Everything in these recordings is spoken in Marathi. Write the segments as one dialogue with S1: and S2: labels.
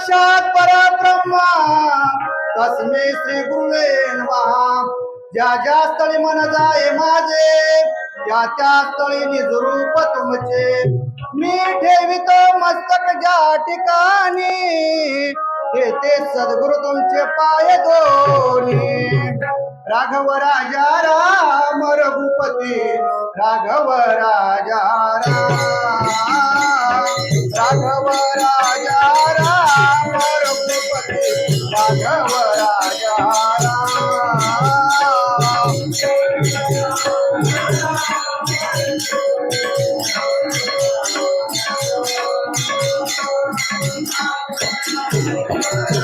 S1: साक्षात परब्रह्मा तस्मे श्री गुरुवे नमः. ज्या ज्या स्थळी मन जाय माझे त्या त्या स्थळी निजरूप तुमचे. मी ठेवितो मस्तक ज्या ठिकाणी ते ते सद्गुरु तुमचे पाय दोन्ही. राघव राजा राम रघुपती राघव राजा Música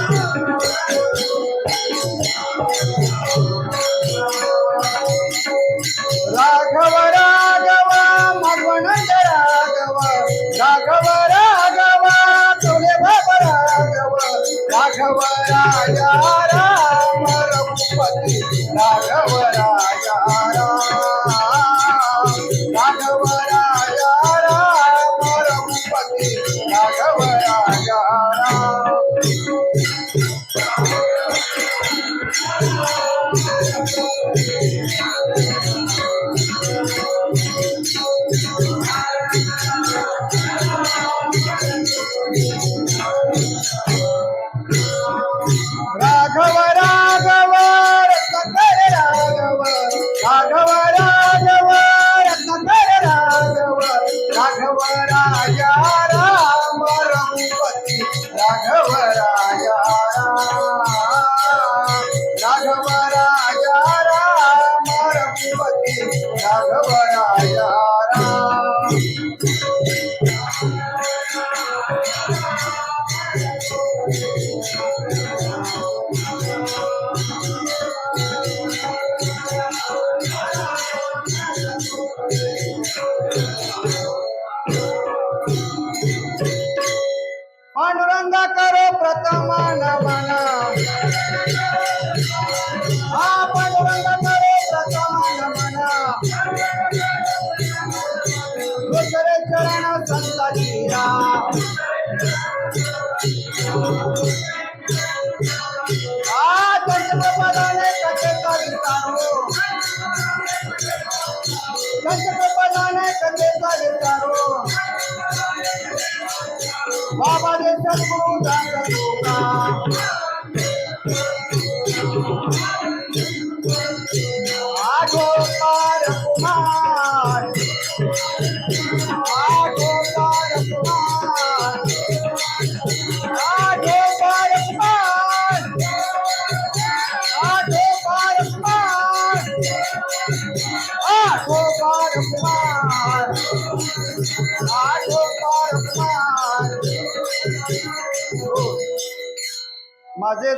S1: बाबा ने सद्गुरु दान होगा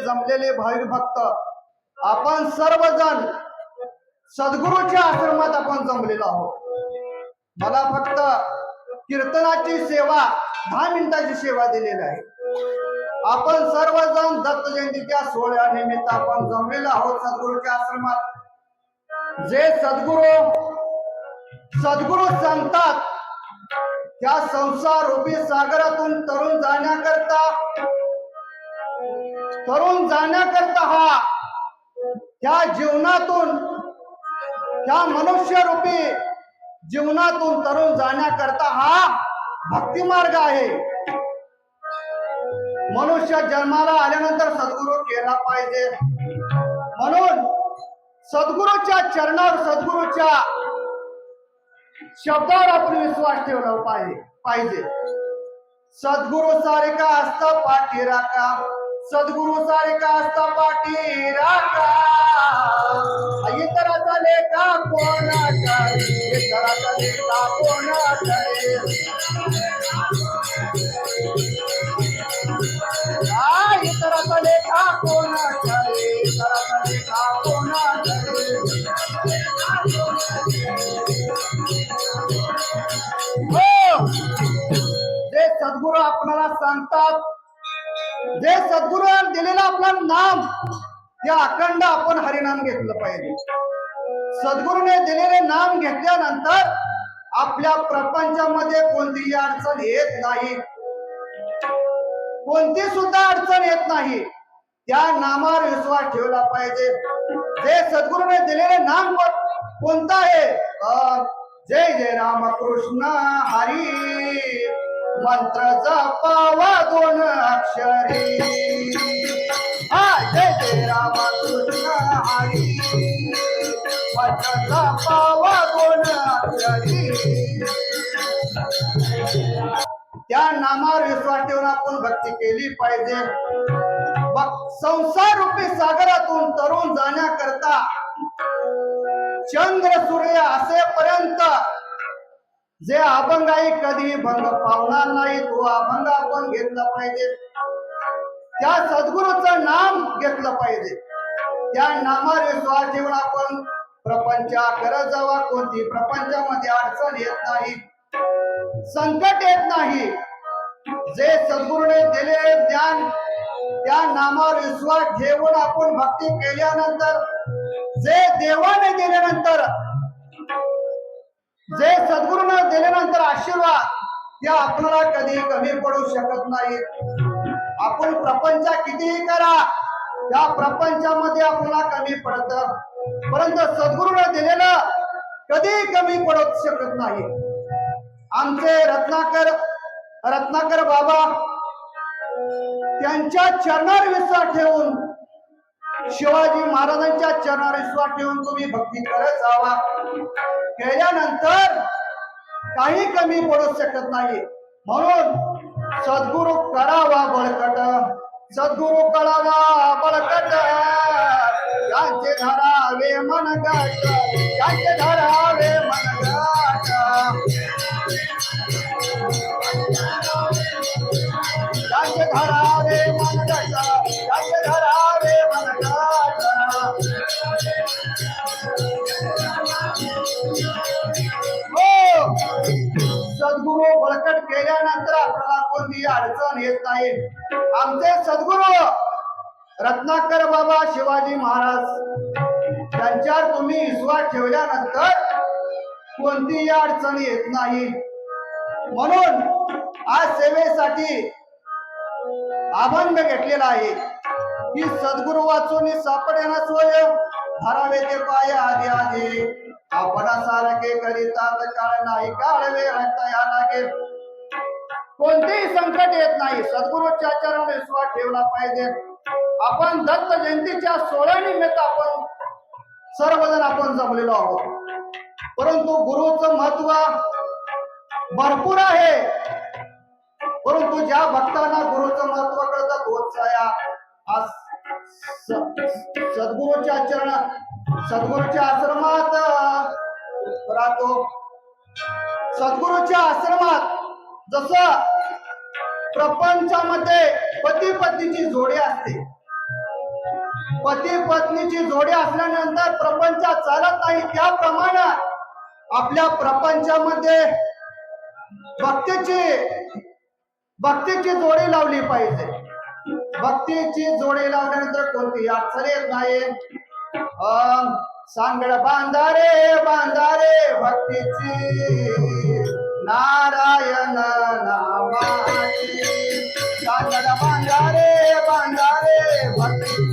S1: जमलेले भाविक भक्त. आपण सर्वजण सद्गुरूच्या आश्रमात आपण जमलेलो आहोत. मला फक्त कीर्तनाची सेवा दहा मिनिटाची सेवा दिलेली आहे. आपण सर्वजण दत्त जयंतीच्या सोहळ्यानिमित्त आपण जमलेलो आहोत सद्गुरूच्या आश्रमात. जे सद्गुरू सद्गुरू सांगतात त्या संसार रूपी सागरातून तरुण जाण्याकरता तरुण जाण्याकरता हा त्या जीवनातून त्या मनुष्य रूपी जीवनातून तरुण जाण्याकरता हा भक्ती मार्ग आहे. मनुष्य जन्माला आल्यानंतर सद्गुरू केला पाहिजे. म्हणून सद्गुरूच्या चरणावर सद्गुरूच्या शब्दावर आपण विश्वास ठेवला पाहिजे पाहिजे. सद्गुरु सारिका असता पाठी राखा सद्गुरु सारिका असता पाठी राखा. इतराचा लेखा कोणाचा इतराचा लेखा कोणाचा हा इतराचा लेखा कोणाचा इतराचा लेखा कोणाचा हो. जे सद्गुरु आपणाला सांगतात जे सद्गुरू दिलेलं आपलं नाम ते अखंड आपण हरिनाम घेतलं पाहिजे. सद्गुरूने दिलेले नाम घेतल्यानंतर आपल्या प्रपंचामध्ये कोणतीही अडचण येत नाही. कोणती सुद्धा अडचण येत नाही. त्या नामावर विश्वास ठेवला पाहिजे. जे सद्गुरूने दिलेले नाम कोणतं आहे? अं, जय जय रामकृष्ण हरी. मंत्र जपावा दोन अक्षरी. हा जय जय रामकृष्ण हरी. मंत्र जपावा दोन अक्षरी. त्या नामावर विश्वास ठेवून आपण भक्ती केली पाहिजे. संसार रूपी सागरातून तरुण जाण्याकरता चंद्र सूर्य असेपर्यंत जे अभंगाई कधी भंग पावणार नाही तो अभंग आपण घेतला पाहिजे. त्या सद्गुरूचं नाम घेतलं पाहिजे. त्या नामाने विश्वास आपण प्रपंच करत जावा कोणती प्रपंचामध्ये अडचण येत नाही संकट येत नाही. जे सद्गुरूने दिलेले ज्ञान त्या नामावर विश्वास ठेवून आपण भक्ती केल्यानंतर जे देवाने दिल्यानंतर सद्गुरूने आशीर्वाद त्या आपल्याला कधी कमी पडू शकत नाही. आपण प्रपंच कितीही करा त्या प्रपंचामध्ये आपल्याला कमी पडत. परंतु सद्गुरूने दिलेलं कधी कमी पडत शकत नाही. आमचे रत्नाकर रत्नाकर बाबा त्यांच्या चरणावर विश्वास ठेवून शिवाजी महाराजांच्या चरणावर विश्वास ठेवून तुम्ही भक्ती करत जावा. केल्यानंतर काही कमी पडू शकत नाही. म्हणून सद्गुरु करावा बळकट. सद्गुरु कळावा बळकट. यांचे धरावे मन गाठ यांचे धरावे मन यांचे धरा सद्गुरू बळकट केल्यानंतर आपल्याला कोणती अडचण येत नाही. आमचे सद्गुरू रत्नाकर बाबा शिवाजी महाराज त्यांच्यावर तुम्ही विश्वास ठेवल्यानंतर कोणतीही अडचण येत नाही. म्हणून आज सेवेसाठी आबंध घेतलेला आहे. की सद्गुरु वाचून सापडेना सोय धरावे ते पाय आधी आधी. आपण सारखे करीतात काळ नाही काळ वेळ या लागे कोणतेही संकट येत नाही सद्गुरूच्या चरणावर विश्वास ठेवला पाहिजे. आपण दत्त जयंतीच्या सोहळ्या निमित्त आपण सर्वजण आपण जमलेलो आहोत. परंतु गुरुचं महत्त्व भरपूर आहे. परंतु ज्या भक्तांना गुरुचं महत्त्व कळतं होत या आज स- सद्गुरूच्या चरण सद्गुरूच्या आश्रमात राहतो. सद्गुरूच्या आश्रमात जस प्रपंचामध्ये पती पत्नीची जोडी असते. पती पत्नीची जोडी असल्यानंतर प्रपंच चालत नाही. त्याप्रमाणे आपल्या प्रपंचामध्ये भक्तीची भक्तीची जोडी लावली पाहिजे. भक्तीची जोडी लावल्यानंतर कोणती अडचण येत नाही. अं, सांगड बांधारे बांधारे भक्तीची नारायण नामाची सांगड बांधारे बांधारे भक्तीची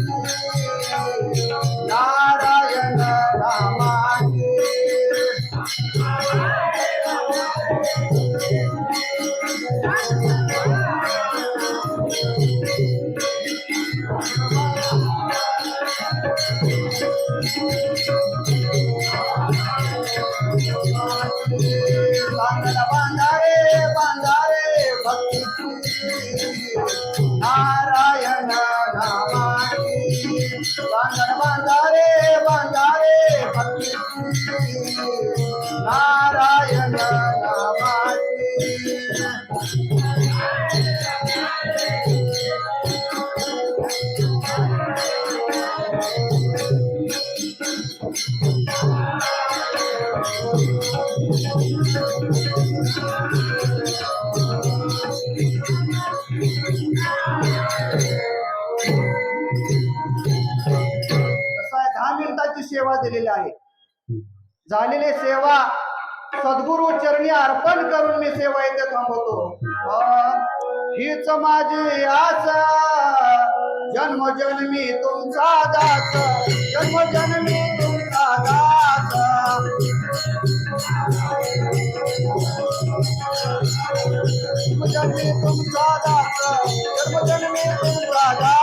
S1: दहा मिनिटाची सेवा दिलेली आहे. झालेली सेवा सद्गुरु चरणी अर्पण करून मी सेवा इथे थांबवतो. हीच माझी आशा. जन्मजन्मी तुमचा दास जन्मजन्मी तुमचा दास. जन्मजन्मी तुमचा दास जन्मजन्मी तुमचा दास.